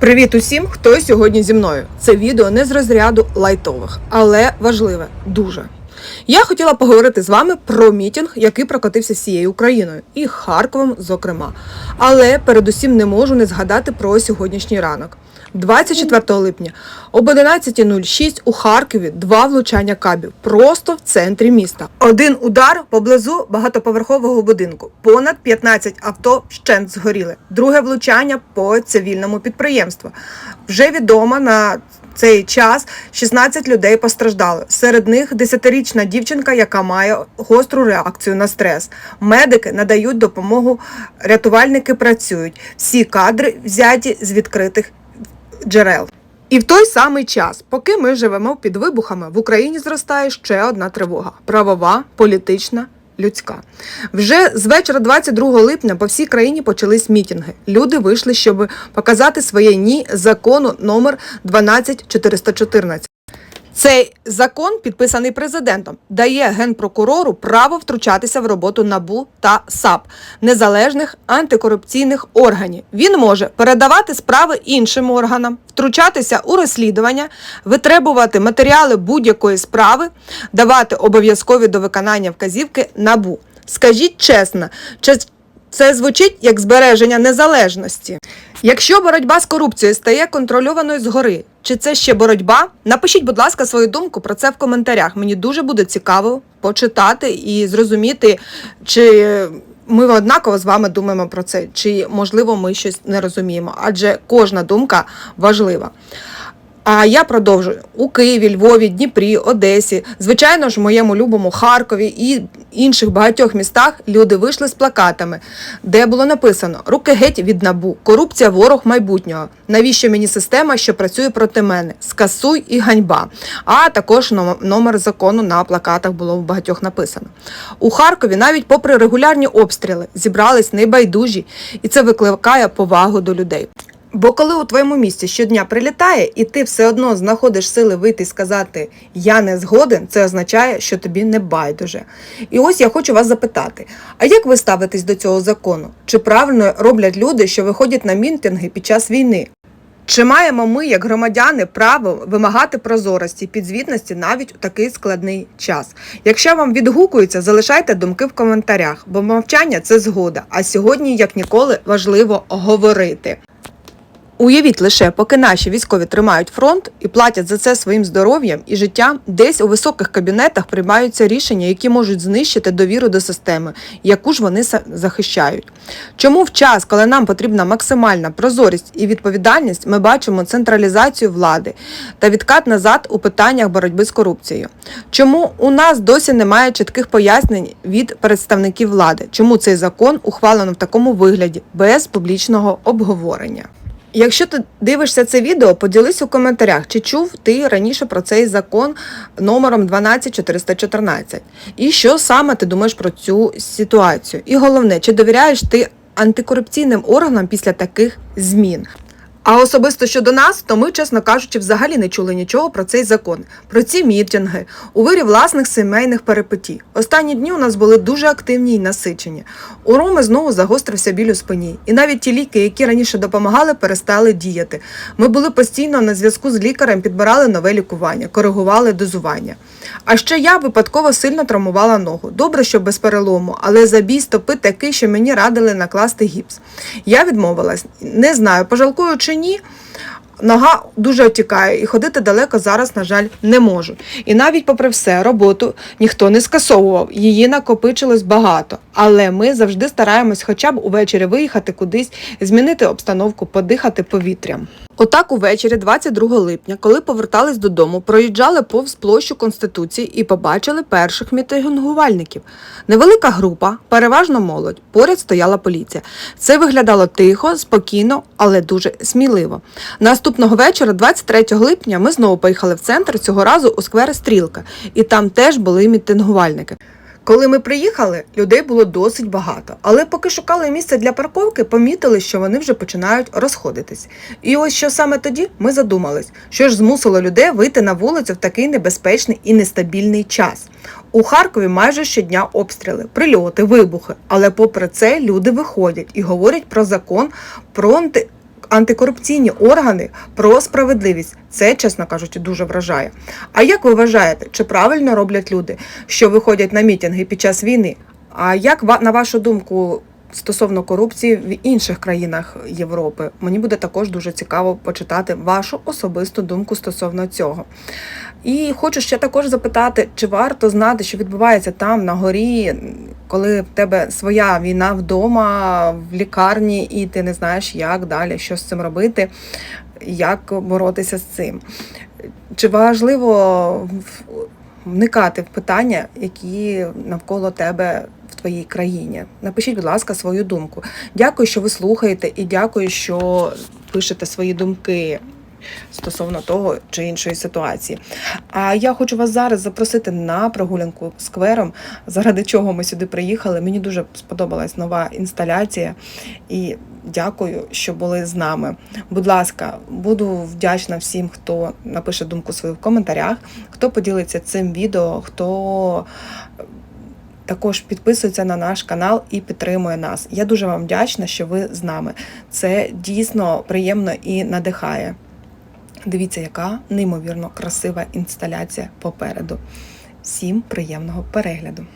Привіт усім, хто сьогодні зі мною. Це відео не з розряду лайтових, але важливе дуже. Я хотіла поговорити з вами про мітінг, який прокотився всією Україною і Харковом, зокрема. Але передусім не можу не згадати про сьогоднішній ранок. 24 липня об 11.06 у Харкові два влучання кабів просто в центрі міста. Один удар поблизу багатоповерхового будинку. Понад 15 авто вщент згоріли. Друге влучання по цивільному підприємству. Вже відомо на цей час 16 людей постраждали. Серед них 10-річна дівчинка, яка має гостру реакцію на стрес. Медики надають допомогу, рятувальники працюють. Всі кадри взяті з відкритих джерел. І в той самий час, поки ми живемо під вибухами, в Україні зростає ще одна тривога: правова, політична. Людська вже з вечора 22 липня по всій країні почались мітинги. Люди вийшли, щоб показати своє ні закону номер 12414. Цей закон, підписаний президентом, дає генпрокурору право втручатися в роботу НАБУ та САП незалежних антикорупційних органів. Він може передавати справи іншим органам, втручатися у розслідування, витребувати матеріали будь-якої справи, давати обов'язкові до виконання вказівки НАБУ. Скажіть чесно, чи це звучить як збереження незалежності. Якщо боротьба з корупцією стає контрольованою згори, чи це ще боротьба? Напишіть, будь ласка, свою думку про це в коментарях. Мені дуже буде цікаво почитати і зрозуміти, чи ми однаково з вами думаємо про це, чи можливо ми щось не розуміємо, адже кожна думка важлива. А я продовжую у Києві, Львові, Дніпрі, Одесі, звичайно ж, моєму любому Харкові і інших багатьох містах люди вийшли з плакатами, де було написано Руки геть від набу, корупція ворог майбутнього. Навіщо мені система, що працює проти мене? Скасуй і ганьба. А також номер закону на плакатах було в багатьох написано. У Харкові, навіть попри регулярні обстріли, зібрались небайдужі, і це викликає повагу до людей. Бо коли у твоєму місці щодня прилітає, і ти все одно знаходиш сили вийти і сказати Я не згоден, це означає, що тобі не байдуже. І ось я хочу вас запитати: а як ви ставитесь до цього закону? Чи правильно роблять люди, що виходять на мітинги під час війни? Чи маємо ми, як громадяни, право вимагати прозорості, підзвітності навіть у такий складний час? Якщо вам відгукується, залишайте думки в коментарях, бо мовчання це згода. А сьогодні, як ніколи, важливо говорити. Уявіть лише, поки наші військові тримають фронт і платять за це своїм здоров'ям і життям, десь у високих кабінетах приймаються рішення, які можуть знищити довіру до системи, яку ж вони захищають. Чому в час, коли нам потрібна максимальна прозорість і відповідальність, ми бачимо централізацію влади та відкат назад у питаннях боротьби з корупцією? Чому у нас досі немає чітких пояснень від представників влади? Чому цей закон ухвалено в такому вигляді без публічного обговорення? Якщо ти дивишся це відео, поділись у коментарях, чи чув ти раніше про цей закон номером 12414. І що саме ти думаєш про цю ситуацію? І головне, чи довіряєш ти антикорупційним органам після таких змін? А особисто щодо нас, то ми, чесно кажучи, взагалі не чули нічого про цей закон, про ці мітинги, у вирі власних сімейних перипетій. Останні дні у нас були дуже активні і насичені. У Роми знову загострився біль у спині, і навіть ті ліки, які раніше допомагали, перестали діяти. Ми були постійно на зв'язку з лікарем, підбирали нове лікування, коригували дозування. А ще я випадково сильно травмувала ногу. Добре, що без перелому, але забій стопи такий, що мені радили накласти гіпс. Я відмовилась, не знаю, пожалкую чи ні. Нога дуже отікає і ходити далеко зараз, на жаль, не можу. І навіть, попри все, роботу ніхто не скасовував, її накопичилось багато. Але ми завжди стараємось хоча б увечері виїхати кудись, змінити обстановку, подихати повітрям. Отак увечері, 22 липня, коли повертались додому, проїжджали повз площу Конституції і побачили перших мітингувальників. Невелика група, переважно молодь, поряд стояла поліція. Це виглядало тихо, спокійно, але дуже сміливо. Наступного вечора, 23 липня, ми знову поїхали в центр цього разу у сквер Стрілка, і там теж були мітингувальники. Коли ми приїхали, людей було досить багато, але поки шукали місце для парковки, помітили, що вони вже починають розходитись. І ось що саме тоді ми задумались, що ж змусило людей вийти на вулицю в такий небезпечний і нестабільний час. У Харкові майже щодня обстріли, прильоти, вибухи. Але попри це люди виходять і говорять про закон про антикорупційні органи про справедливість. Це, чесно кажучи, дуже вражає. А як ви вважаєте, чи правильно роблять люди, що виходять на мітинги під час війни? А як на вашу думку стосовно корупції в інших країнах Європи? Мені буде також дуже цікаво почитати вашу особисту думку стосовно цього. І хочу ще також запитати, чи варто знати, що відбувається там на горі, коли в тебе своя війна вдома, в лікарні, і ти не знаєш, як далі, що з цим робити, як боротися з цим. Чи важливо вникати в питання, які навколо тебе в твоїй країні? Напишіть, будь ласка, свою думку. Дякую, що ви слухаєте, і дякую, що пишете свої думки стосовно того чи іншої ситуації. А я хочу вас зараз запросити на прогулянку сквером, заради чого ми сюди приїхали. Мені дуже сподобалась нова інсталяція і дякую, що були з нами. Будь ласка, буду вдячна всім, хто напише думку свою в коментарях, хто поділиться цим відео, хто також підписується на наш канал і підтримує нас. Я дуже вам вдячна, що ви з нами. Це дійсно приємно і надихає. Дивіться, яка неймовірно красива інсталяція попереду. Всім приємного перегляду!